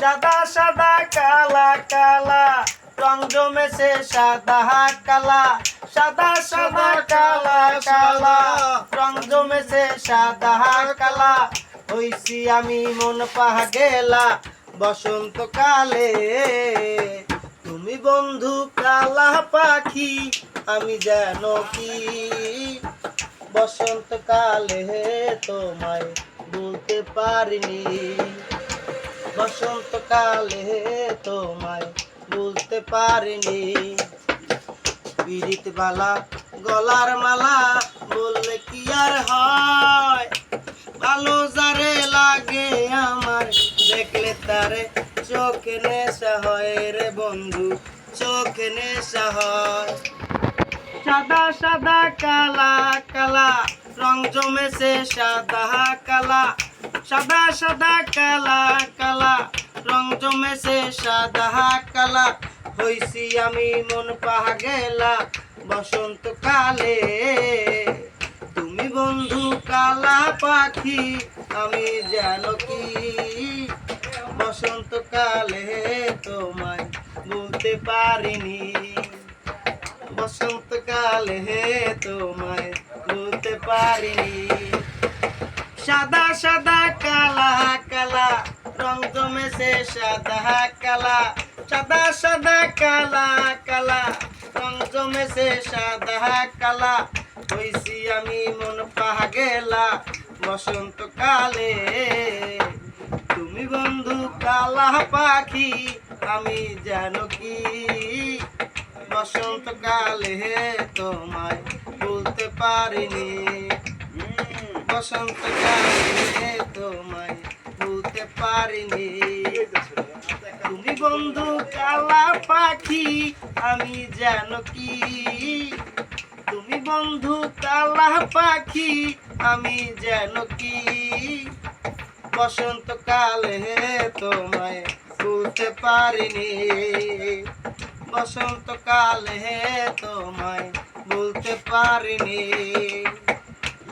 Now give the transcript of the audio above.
সাদা সাদা, কালা কালা। রং জমেছে সাদা, কালা। সাদা সাদা, কালা কালা। রং জমেছে সাদা, কালা। হইছি আমি মন পাহা গেলা বসন্তকালে তুমি বন্ধু কালা পাখি, আমি যেন কি? বসন্তকালে তোমায় বলতে পারিনি। বসন্তকালে তোমায় বলতে পারিনি। বালা গলার মালা বললে কি আর হয়? ভালো যারে লাগে আমার, দেখলে তারে চোখে নেশা হয় রে বন্ধু, চোখে নেশা হয়। সাদা সাদা, কালা কালা, রং জমেছে সাদা, কালা সাদা সাদা কালা কালা। রং জমেছে সাদা কালা। হইছি আমি মন পাহা গেলা বসন্তকালে তুমি বন্ধু কালা পাখি। আমি জানো কি? বসন্তকালে তোমায় বলতে পারিনি। বসন্তকালে তোমায় বলতে পারিনি। সাদা সাদা, কালা কালা। রং জমেছে সাদা, কালা। সাদা সাদা, কালা কালা। রং জমেছে সাদা, কালা। হইছি আমি মন পাহা গেলা বসন্তকালে তুমি বন্ধু কালা পাখি, আমি জানো কি? বসন্তকালে তোমায় বলতে পারিনি। বসন্তকালে তোমায় বলতে পারিনি। তুমি বন্ধু কালা পাখি, আমি জানো কি? তুমি বন্ধু কালা পাখি, আমি জানো কি? বসন্তকালে তোমায় বলতে পারিনি। বসন্তকালে তোমায় বলতে পারিনি।